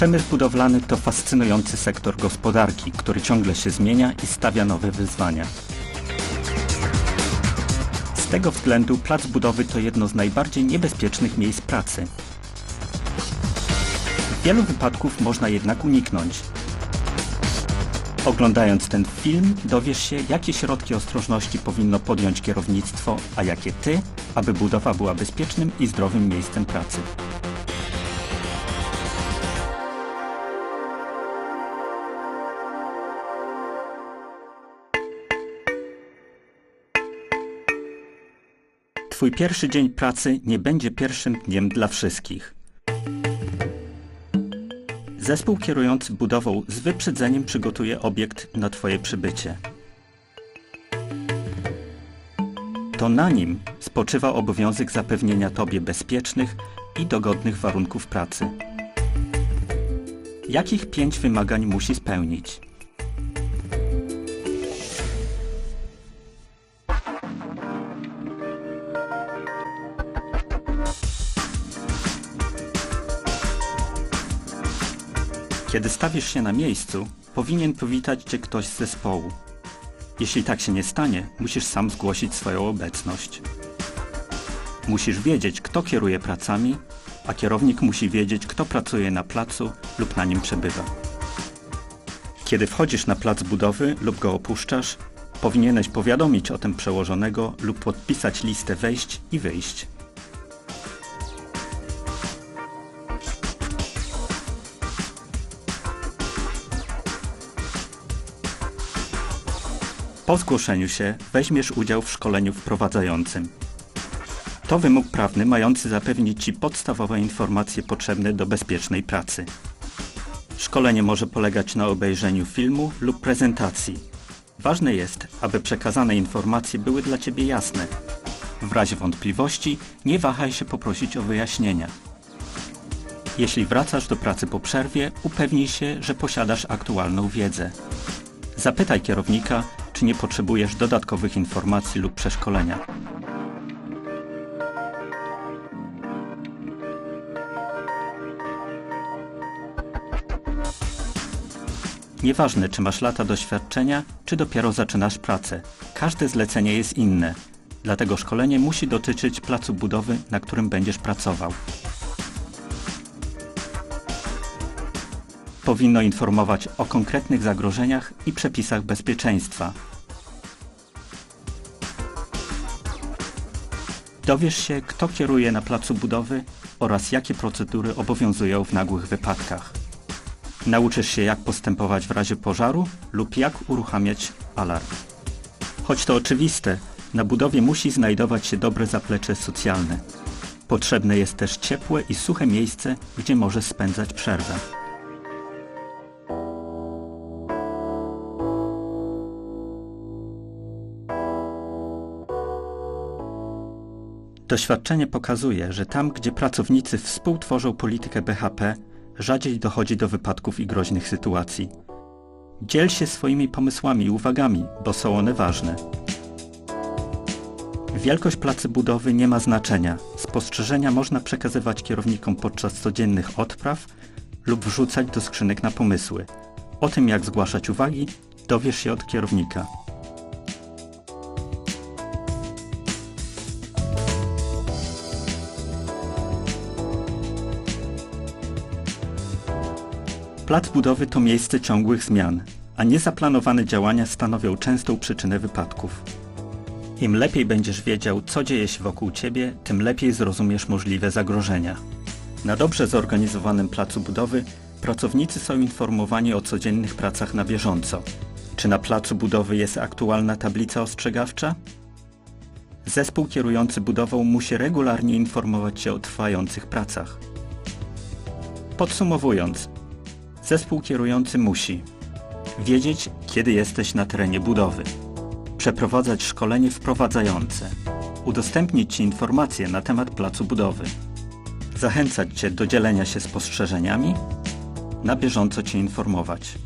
Przemysł budowlany to fascynujący sektor gospodarki, który ciągle się zmienia i stawia nowe wyzwania. Z tego względu plac budowy to jedno z najbardziej niebezpiecznych miejsc pracy. Wielu wypadków można jednak uniknąć. Oglądając ten film dowiesz się, jakie środki ostrożności powinno podjąć kierownictwo, a jakie ty, aby budowa była bezpiecznym i zdrowym miejscem pracy. Twój pierwszy dzień pracy nie będzie pierwszym dniem dla wszystkich. Zespół kierujący budową z wyprzedzeniem przygotuje obiekt na Twoje przybycie. To na nim spoczywa obowiązek zapewnienia Tobie bezpiecznych i dogodnych warunków pracy. Jakich pięć wymagań musi spełnić? Kiedy stawisz się na miejscu, powinien powitać Cię ktoś z zespołu. Jeśli tak się nie stanie, musisz sam zgłosić swoją obecność. Musisz wiedzieć, kto kieruje pracami, a kierownik musi wiedzieć, kto pracuje na placu lub na nim przebywa. Kiedy wchodzisz na plac budowy lub go opuszczasz, powinieneś powiadomić o tym przełożonego lub podpisać listę wejść i wyjść. Po zgłoszeniu się weźmiesz udział w szkoleniu wprowadzającym. To wymóg prawny mający zapewnić Ci podstawowe informacje potrzebne do bezpiecznej pracy. Szkolenie może polegać na obejrzeniu filmu lub prezentacji. Ważne jest, aby przekazane informacje były dla Ciebie jasne. W razie wątpliwości nie wahaj się poprosić o wyjaśnienia. Jeśli wracasz do pracy po przerwie, upewnij się, że posiadasz aktualną wiedzę. Zapytaj kierownika, czy nie potrzebujesz dodatkowych informacji lub przeszkolenia. Nieważne, czy masz lata doświadczenia, czy dopiero zaczynasz pracę. Każde zlecenie jest inne, dlatego szkolenie musi dotyczyć placu budowy, na którym będziesz pracował. Powinno informować o konkretnych zagrożeniach i przepisach bezpieczeństwa. Dowiesz się, kto kieruje na placu budowy oraz jakie procedury obowiązują w nagłych wypadkach. Nauczysz się, jak postępować w razie pożaru lub jak uruchamiać alarm. Choć to oczywiste, na budowie musi znajdować się dobre zaplecze socjalne. Potrzebne jest też ciepłe i suche miejsce, gdzie możesz spędzać przerwę. Doświadczenie pokazuje, że tam, gdzie pracownicy współtworzą politykę BHP, rzadziej dochodzi do wypadków i groźnych sytuacji. Dziel się swoimi pomysłami i uwagami, bo są one ważne. Wielkość placy budowy nie ma znaczenia. Spostrzeżenia można przekazywać kierownikom podczas codziennych odpraw lub wrzucać do skrzynek na pomysły. O tym, jak zgłaszać uwagi, dowiesz się od kierownika. Plac budowy to miejsce ciągłych zmian, a niezaplanowane działania stanowią częstą przyczynę wypadków. Im lepiej będziesz wiedział, co dzieje się wokół ciebie, tym lepiej zrozumiesz możliwe zagrożenia. Na dobrze zorganizowanym placu budowy pracownicy są informowani o codziennych pracach na bieżąco. Czy na placu budowy jest aktualna tablica ostrzegawcza? Zespół kierujący budową musi regularnie informować się o trwających pracach. Podsumowując, Zespół kierujący musi wiedzieć, kiedy jesteś na terenie budowy, przeprowadzać szkolenie wprowadzające, udostępnić Ci informacje na temat placu budowy, zachęcać Cię do dzielenia się spostrzeżeniami, na bieżąco Cię informować.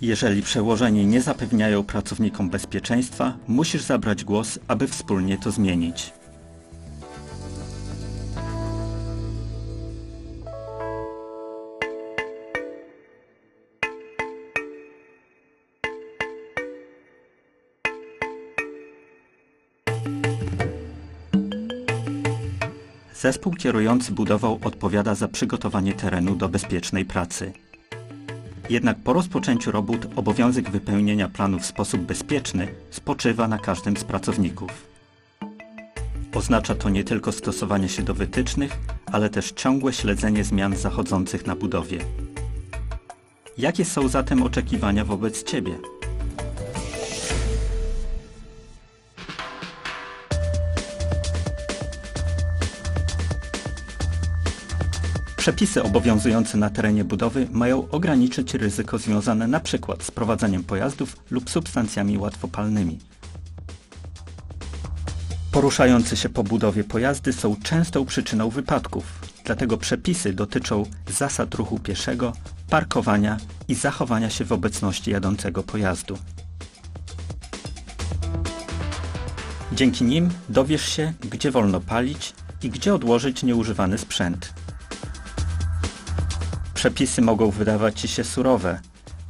Jeżeli przełożeni nie zapewniają pracownikom bezpieczeństwa, musisz zabrać głos, aby wspólnie to zmienić. Zespół kierujący budową odpowiada za przygotowanie terenu do bezpiecznej pracy. Jednak po rozpoczęciu robót obowiązek wypełnienia planu w sposób bezpieczny spoczywa na każdym z pracowników. Oznacza to nie tylko stosowanie się do wytycznych, ale też ciągłe śledzenie zmian zachodzących na budowie. Jakie są zatem oczekiwania wobec Ciebie? Przepisy obowiązujące na terenie budowy mają ograniczyć ryzyko związane np. z prowadzeniem pojazdów lub substancjami łatwopalnymi. Poruszające się po budowie pojazdy są częstą przyczyną wypadków, dlatego przepisy dotyczą zasad ruchu pieszego, parkowania i zachowania się w obecności jadącego pojazdu. Dzięki nim dowiesz się, gdzie wolno palić i gdzie odłożyć nieużywany sprzęt. Przepisy mogą wydawać Ci się surowe,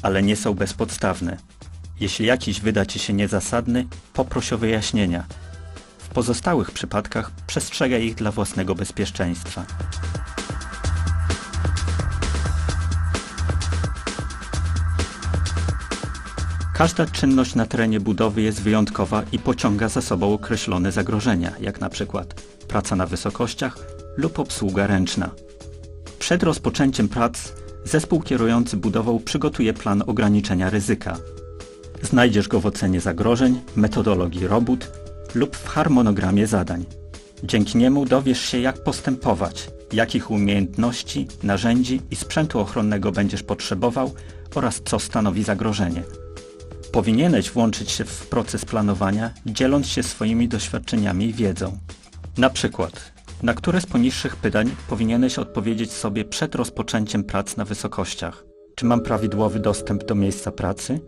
ale nie są bezpodstawne. Jeśli jakiś wyda Ci się niezasadny, poproś o wyjaśnienia. W pozostałych przypadkach przestrzegaj ich dla własnego bezpieczeństwa. Każda czynność na terenie budowy jest wyjątkowa i pociąga za sobą określone zagrożenia, jak na przykład praca na wysokościach lub obsługa ręczna. Przed rozpoczęciem prac zespół kierujący budową przygotuje plan ograniczenia ryzyka. Znajdziesz go w ocenie zagrożeń, metodologii robót lub w harmonogramie zadań. Dzięki niemu dowiesz się, jak postępować, jakich umiejętności, narzędzi i sprzętu ochronnego będziesz potrzebował oraz co stanowi zagrożenie. Powinieneś włączyć się w proces planowania, dzieląc się swoimi doświadczeniami i wiedzą. Na przykład, na które z poniższych pytań powinieneś odpowiedzieć sobie przed rozpoczęciem prac na wysokościach? Czy mam prawidłowy dostęp do miejsca pracy?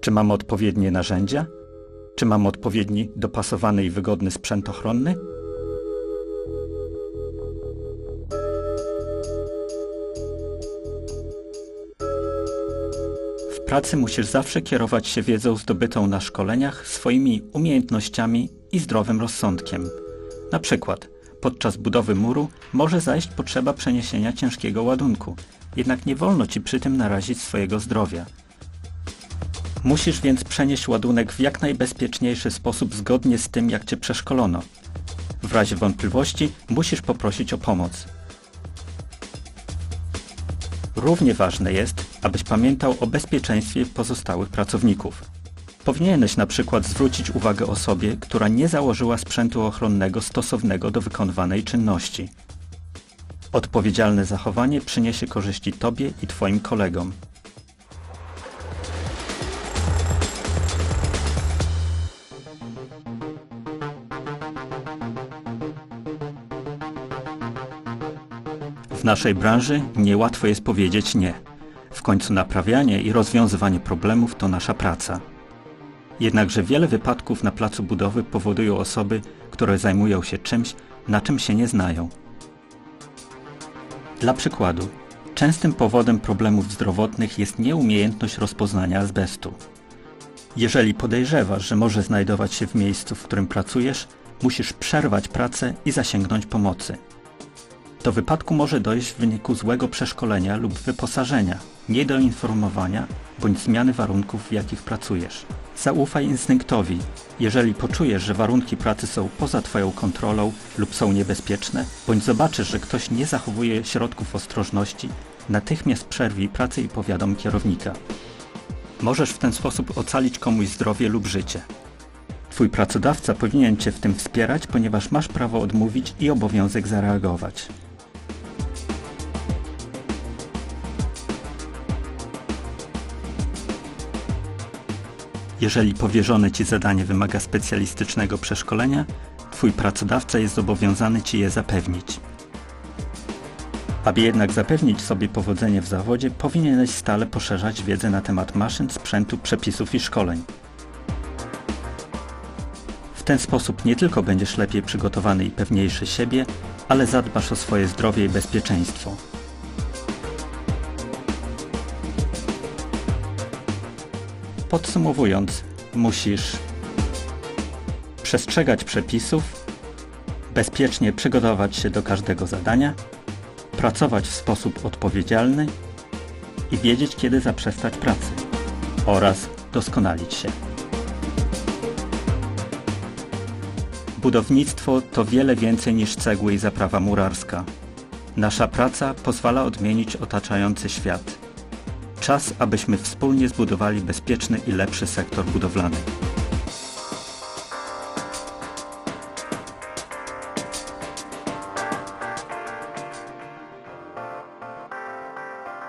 Czy mam odpowiednie narzędzia? Czy mam odpowiedni, dopasowany i wygodny sprzęt ochronny? W pracy musisz zawsze kierować się wiedzą zdobytą na szkoleniach, swoimi umiejętnościami i zdrowym rozsądkiem. Na przykład, podczas budowy muru może zajść potrzeba przeniesienia ciężkiego ładunku, jednak nie wolno ci przy tym narazić swojego zdrowia. Musisz więc przenieść ładunek w jak najbezpieczniejszy sposób zgodnie z tym, jak cię przeszkolono. W razie wątpliwości musisz poprosić o pomoc. Równie ważne jest, abyś pamiętał o bezpieczeństwie pozostałych pracowników. Powinieneś na przykład zwrócić uwagę osobie, która nie założyła sprzętu ochronnego stosownego do wykonywanej czynności. Odpowiedzialne zachowanie przyniesie korzyści Tobie i Twoim kolegom. W naszej branży niełatwo jest powiedzieć nie. W końcu naprawianie i rozwiązywanie problemów to nasza praca. Jednakże wiele wypadków na placu budowy powodują osoby, które zajmują się czymś, na czym się nie znają. Dla przykładu, częstym powodem problemów zdrowotnych jest nieumiejętność rozpoznania azbestu. Jeżeli podejrzewasz, że może znajdować się w miejscu, w którym pracujesz, musisz przerwać pracę i zasięgnąć pomocy. Do wypadku może dojść w wyniku złego przeszkolenia lub wyposażenia, niedoinformowania bądź zmiany warunków, w jakich pracujesz. Zaufaj instynktowi. Jeżeli poczujesz, że warunki pracy są poza Twoją kontrolą lub są niebezpieczne, bądź zobaczysz, że ktoś nie zachowuje środków ostrożności, natychmiast przerwij pracę i powiadom kierownika. Możesz w ten sposób ocalić komuś zdrowie lub życie. Twój pracodawca powinien Cię w tym wspierać, ponieważ masz prawo odmówić i obowiązek zareagować. Jeżeli powierzone Ci zadanie wymaga specjalistycznego przeszkolenia, Twój pracodawca jest zobowiązany Ci je zapewnić. Aby jednak zapewnić sobie powodzenie w zawodzie, powinieneś stale poszerzać wiedzę na temat maszyn, sprzętu, przepisów i szkoleń. W ten sposób nie tylko będziesz lepiej przygotowany i pewniejszy siebie, ale zadbasz o swoje zdrowie i bezpieczeństwo. Podsumowując, musisz przestrzegać przepisów, bezpiecznie przygotować się do każdego zadania, pracować w sposób odpowiedzialny i wiedzieć, kiedy zaprzestać pracy oraz doskonalić się. Budownictwo to wiele więcej niż cegły i zaprawa murarska. Nasza praca pozwala odmienić otaczający świat. Czas, abyśmy wspólnie zbudowali bezpieczny i lepszy sektor budowlany.